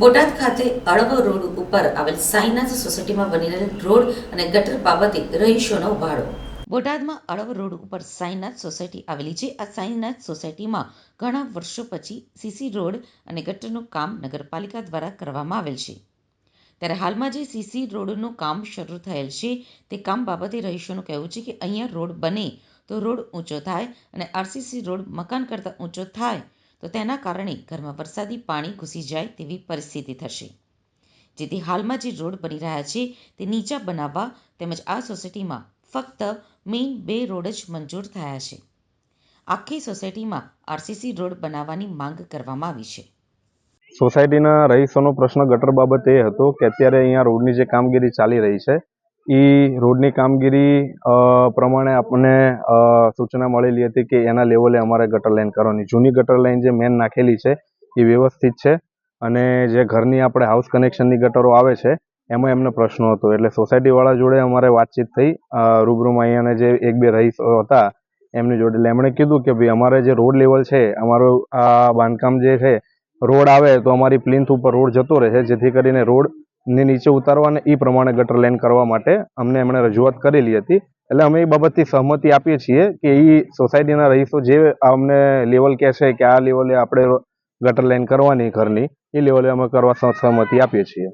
બોટાદ ખાતે અળવ રોડ ઉપર આવેલ સાઈનાથ સોસાયટીમાં બની રહેલ રોડ અને ગટર બાબતે રહીશોનો ઉભાડો બોટાદમાં અળવ રોડ ઉપર સાઈનાથ સોસાયટી આવેલી છે. આ સાઈનાથ સોસાયટીમાં ઘણા વર્ષો પછી સીસી રોડ અને ગટરનું કામ નગરપાલિકા દ્વારા કરવામાં આવેલ છે. ત્યારે હાલમાં જે સીસી રોડનું કામ શરૂ થયેલ છે, તે કામ બાબતે રહીશોનું કહેવું છે કે અહીંયા રોડ બને તો રોડ ઊંચો થાય અને આરસીસી રોડ મકાન કરતાં ઊંચો થાય તો તેના કારણે ઘરમાં વરસાદી પાણી ઘૂસી જાય તેવી પરિસ્થિતિ થશે. જેથી હાલમાં જે રોડ બની રહ્યા છે તે નીચા બનાવવા તેમજ આ સોસાયટીમાં ફક્ત મેઇન બે રોડ જ મંજૂર થયા છે. આખી સોસાયટીમાં આરસીસી રોડ બનાવવાની માંગ કરવામાં આવી છે. સોસાયટીના રહીશોનો પ્રશ્ન ગટર બાબતે એ હતો કે અત્યારે અહીંયા રોડની જે કામગીરી ચાલી રહી છે એ રોડની કામગીરી પ્રમાણે આપણને સૂચના મળેલી હતી કે એના લેવલે અમારે ગટર લાઈન કરવાની. જૂની ગટર લાઈન જે મેન નાખેલી છે, એ વ્યવસ્થિત છે અને જે ઘરની આપણે હાઉસ કનેક્શનની ગટરો આવે છે, એમાં એમને પ્રશ્નો હતો. એટલે સોસાયટીવાળા જોડે અમારે વાતચીત થઈ રૂબરૂમાં અહીંયાના જે એક બે રહીશો હતા, એમની જોડે. એટલે એમણે કીધું કે ભાઈ અમારે જે રોડ લેવલ છે, અમારું આ બાંધકામ જે છે, રોડ આવે તો અમારી પ્લિન્થ ઉપર રોડ જતો રહે છે જેથી કરીને રોડની નીચે ઉતારવા અને એ પ્રમાણે ગટર લાઈન કરવા માટે અમને એમણે રજૂઆત કરેલી હતી. એટલે અમે એ બાબતથી સહમતિ આપીએ છીએ કે એ સોસાયટીના રહીશો જે અમને લેવલ કહે છે કે આ લેવલે આપણે ગટર લાઈન કરવાની ઘરની એ લેવલે અમે કરવા સહમતિ આપીએ છીએ.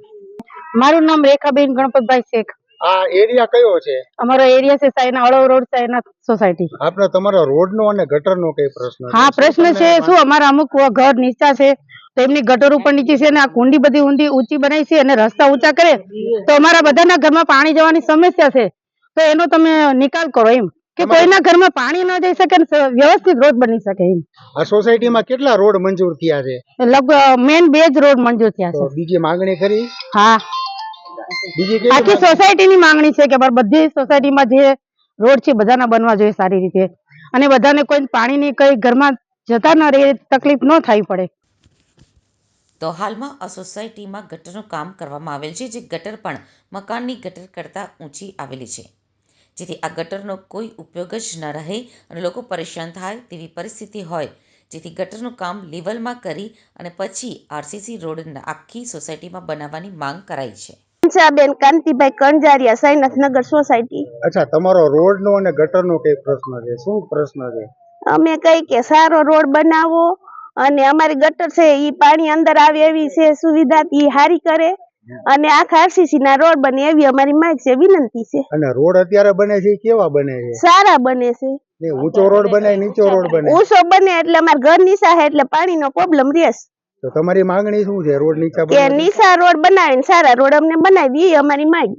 મારું નામ રેખાબેન ગણપતભાઈ શેખ. આ એરિયા કયો છે? અમારો એરિયા છે સાયના અળવ રોડ સાયના સોસાયટી. આપણે તમારા રોડનો અને ગટર નો કઈ પ્રશ્ન હા પ્રશ્ન છે શું? અમારા અમુક ઘર નીચા છે. તો એમની ગટર ઉપર નીચી છે અને આ કુંડી બધી ઊંડી ઊંચી બનાવી છે અને રસ્તા ઊંચા કરે તો અમારા બધાના ઘરમાં પાણી જવાની સમસ્યા છે. તો એનો તમે નિકાલ કરો એમ. કે કોઈના ઘરમાં પાણી ન જઈ શકે વ્યવસ્થિત રોડ બની શકે એમ. આ સોસાયટીમાં કેટલા રોડ મંજૂર થયા છે? લગભગ મેન બે જ રોડ મંજૂર થયા છે. બીજી માંગણી કરી હા. આખી? સોસાયટીની માંગણી છે કે બધી સોસાયટીમાં જે રોડ છે બધાના બનવા જોઈએ સારી રીતે. અને બધાને કોઈ પાણીની કઈ ઘરમાં જતા ન રહે તકલીફ ન થઈ પડે. તો હાલમાં આ સોસાયટીમાં ગટરનું કામ કરવામાં આવેલ છે જે ગટર પણ મકાનની ગટર કરતાં ઊંચી આવેલી છે. જેથી આ ગટરનો કોઈ ઉપયોગ જ ન રહે અને લોકો પરેશાન થાય તેવી પરિસ્થિતિ હોય. જેથી ગટરનું કામ લેવલમાં કરી અને પછી આરસીસી રોડ આખી સોસાયટીમાં બનાવવાની માંગ કરાઈ છે. બેન કાંતિભાઈ કંજારિયા સાઈનાથનગર સોસાયટી. અચ્છા તમારો રોડનો અને ગટરનો કઈ પ્રશ્ન છે? શું પ્રશ્ન છે? અમે કઈ કે સારો રોડ બનાવો અને અમારી ગટર છે ઈ પાણી અંદર આવે એવી છે સુવિધા ઈ હારી કરે. અને આખા આરસીસી ના રોડ બને એવી અમારી માંગ છે વિનંતી છે. અને રોડ અત્યારે બને છે કેવા બને છે? સારા બને છે. ને ઊંચો રોડ બને નીચો રોડ બને. ઊંચો બને એટલે અમારા ઘર નીચા છે એટલે પાણીનો પ્રોબ્લેમ રહેશે તો તમારી માંગણી શું છે રોડ નીચા કે નીચા રોડ બનાવીને સારા રોડ અમને બનાવી દે અમારી માંગ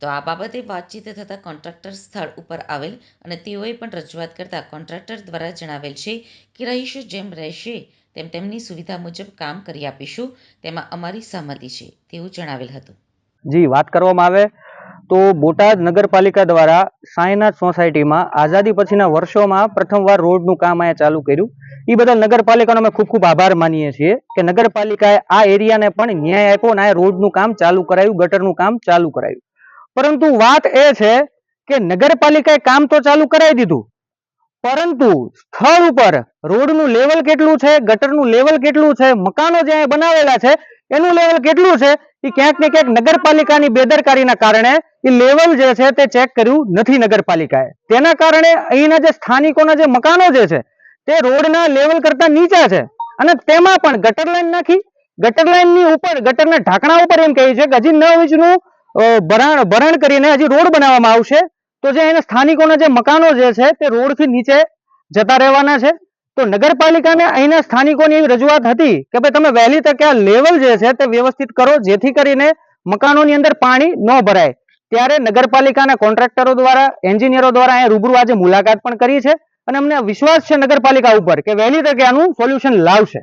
તો આ બાબતે વાતચીત થતાં કોન્ટ્રાક્ટર સ્થળ ઉપર આવેલ અને તેઓએ પણ રજૂઆત કરતા કોન્ટ્રાક્ટર દ્વારા જણાવેલ છે કે રહીશો જેમ રહેશે, તેમ તેમની સુવિધા મુજબ કામ કરી આપીશું, તેમાં અમારી સહમતિ છે, તેવું જણાવેલ હતું. જી, વાત કરવામાં આવે તો બોટાદ નગરપાલિકા દ્વારા સાંઈનાથ સોસાયટીમાં આઝાદી પછીના વર્ષોમાં પ્રથમવાર રોડનું કામ અહીંયા ચાલુ કર્યું. એ બદલ નગરપાલિકાનો અમે ખૂબ ખૂબ આભાર માનીએ છીએ કે નગરપાલિકાએ આ એરિયાને પણ ન્યાય આપ્યો અને આ રોડનું કામ ચાલુ કરાયું, ગટરનું કામ ચાલુ કરાયું. પરંતુ વાત એ છે કે નગરપાલિકાએ કામ તો ચાલુ કરાવી દીધું. પરંતુ સ્થળ ઉપર રોડનું લેવલ કેટલું છે, ગટરનું લેવલ કેટલું છે, મકાનો જે બનાવેલા છે, એનું લેવલ કેટલું છે, એ ક્યાંક ને ક્યાંક નગરપાલિકાની બેદરકારીના કારણે એ લેવલ જે છે તે ચેક કર્યું નથી નગરપાલિકાએ. તેના કારણે અહીંના જે સ્થાનિકોના જે મકાનો જે છે, તે રોડના લેવલ કરતા નીચા છે. અને તેમાં પણ ગટર લાઈન નાખી, ગટર લાઈનની ઉપર ગટરના ઢાંકણા ઉપર એમ કહે છે કે હજી નવ ઇંચનું ભરાણ, ભરણ કરીને હજી રોડ બનાવવામાં આવશે. તો જે એના સ્થાનિકોના જે મકાનો જે છે તે રોડથી નીચે જતા રહેવાના છે. તો નગરપાલિકાને અહીંના સ્થાનિકોની એવી રજૂઆત હતી કે ભાઈ તમે વહેલી તકે આ લેવલ જે છે તે વ્યવસ્થિત કરો, જેથી કરીને મકાનોની અંદર પાણી ન ભરાય. ત્યારે નગરપાલિકાના કોન્ટ્રાક્ટરો દ્વારા, એન્જિનિયરો દ્વારા અહીંયા રૂબરૂ આજે મુલાકાત પણ કરી છે. અને અમને વિશ્વાસ છે નગરપાલિકા ઉપર કે વહેલી તકે આનું સોલ્યુશન લાવશે.